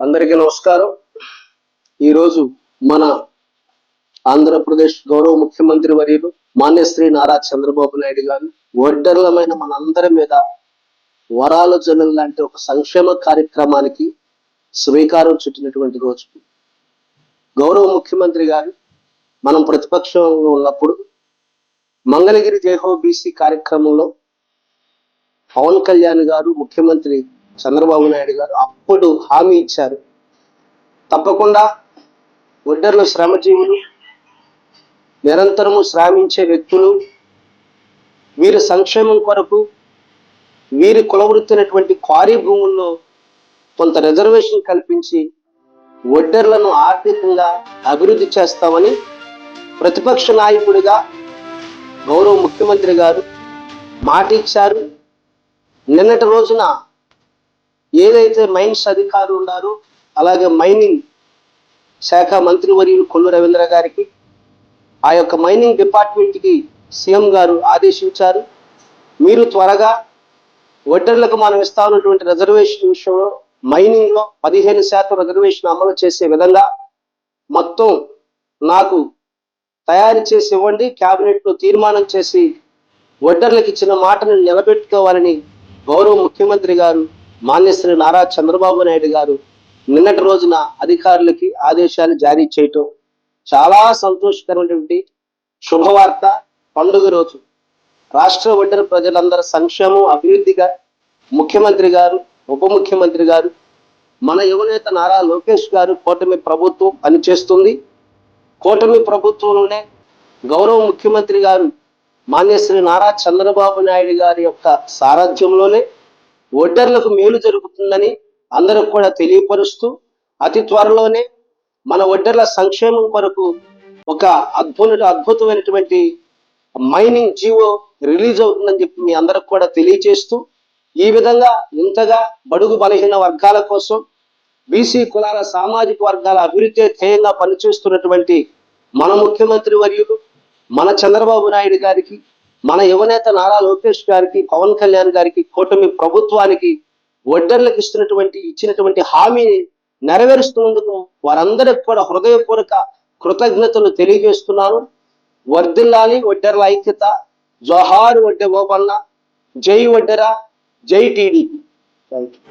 అందరికీ నమస్కారం. ఈరోజు మన ఆంధ్రప్రదేశ్ గౌరవ ముఖ్యమంత్రి వర్యులు మాన్యశ్రీ నారా చంద్రబాబు నాయుడు గారు ఒడ్డర్లమైన మనందరి మీద వరాల జల్లు లాంటి ఒక సంక్షేమ కార్యక్రమానికి శ్రీకారం చుట్టినటువంటి రోజు. గౌరవ ముఖ్యమంత్రి గారు మనం ప్రతిపక్షంలో ఉన్నప్పుడు మంగళగిరి జయహో బీసీ కార్యక్రమంలో పవన్ కళ్యాణ్ గారు ముఖ్యమంత్రి చంద్రబాబు నాయుడు గారు అప్పుడు హామీ ఇచ్చారు. తప్పకుండా ఒడ్డర్లు శ్రమజీవులు నిరంతరము శ్రామించే వ్యక్తులు వీరి సంక్షేమం కొరకు వీరి కులవృత్తినటువంటి క్వారీ భూముల్లో కొంత రిజర్వేషన్ కల్పించి ఒడ్డర్లను ఆర్థికంగా అభివృద్ధి చేస్తామని ప్రతిపక్ష నాయకుడిగా గౌరవ ముఖ్యమంత్రి గారు మాట ఇచ్చారు నిన్నటి రోజున ఏదైతే మైన్స్ అధికారులు ఉన్నారో అలాగే మైనింగ్ శాఖ మంత్రి వర్యులు కొల్లు రవీంద్ర గారికి ఆ యొక్క మైనింగ్ డిపార్ట్మెంట్కి సీఎం గారు ఆదేశించారు. మీరు త్వరగా ఒడ్డర్లకు మనం ఇస్తా ఉన్నటువంటి రిజర్వేషన్ విషయంలో మైనింగ్లో పదిహేను శాతం రిజర్వేషన్ అమలు చేసే విధంగా మొత్తం నాకు తయారు చేసి ఇవ్వండి క్యాబినెట్లో తీర్మానం చేసి ఒడ్డర్లకు ఇచ్చిన మాటను నిలబెట్టుకోవాలని గౌరవ ముఖ్యమంత్రి గారు మాన్యశ్రీ నారా చంద్రబాబు నాయుడు గారు నిన్నటి రోజున అధికారులకి ఆదేశాలు జారీ చేయటం చాలా సంతోషకరమైనటువంటి శుభవార్త పండుగ రోజు. రాష్ట్ర ఒడ్డర ప్రజలందరి సంక్షేమం అభివృద్ధిగా ముఖ్యమంత్రి గారు ఉప ముఖ్యమంత్రి గారు మన యువనేత నారా లోకేష్ గారు కూటమి ప్రభుత్వం పనిచేస్తుంది. కూటమి ప్రభుత్వంలోనే గౌరవ ముఖ్యమంత్రి గారు మాన్యశ్రీ నారా చంద్రబాబు నాయుడు గారి యొక్క సారథ్యంలోనే ఓటర్లకు మేలు జరుగుతుందని అందరికి కూడా తెలియపరుస్తూ అతి త్వరలోనే మన ఒడ్డర్ల సంక్షేమం కొరకు ఒక అద్భుత అద్భుతమైనటువంటి మైనింగ్ జీవో రిలీజ్ అవుతుందని చెప్పి మీ అందరికి కూడా తెలియజేస్తూ ఈ విధంగా ఇంతగా బడుగు బలహీన వర్గాల కోసం బీసీ కులాల సామాజిక వర్గాల అభివృద్ధి ధ్యేయంగా పనిచేస్తున్నటువంటి మన ముఖ్యమంత్రి వర్యులు మన చంద్రబాబు నాయుడు గారికి మన యువనేత నారా లోకేష్ గారికి పవన్ కళ్యాణ్ గారికి కూటమి ప్రభుత్వానికి ఒడ్డర్లకు ఇస్తున్నటువంటి ఇచ్చినటువంటి హామీని నెరవేరుస్తున్నందుకు వారందరికి కూడా హృదయపూర్వక కృతజ్ఞతలు తెలియజేస్తున్నాను వర్ధిల్లాలి ఒడ్డర్ల ఐక్యత. జోహార్ ఒడ్డె ఓపన్న జై ఒడ్డెర జై టీడీ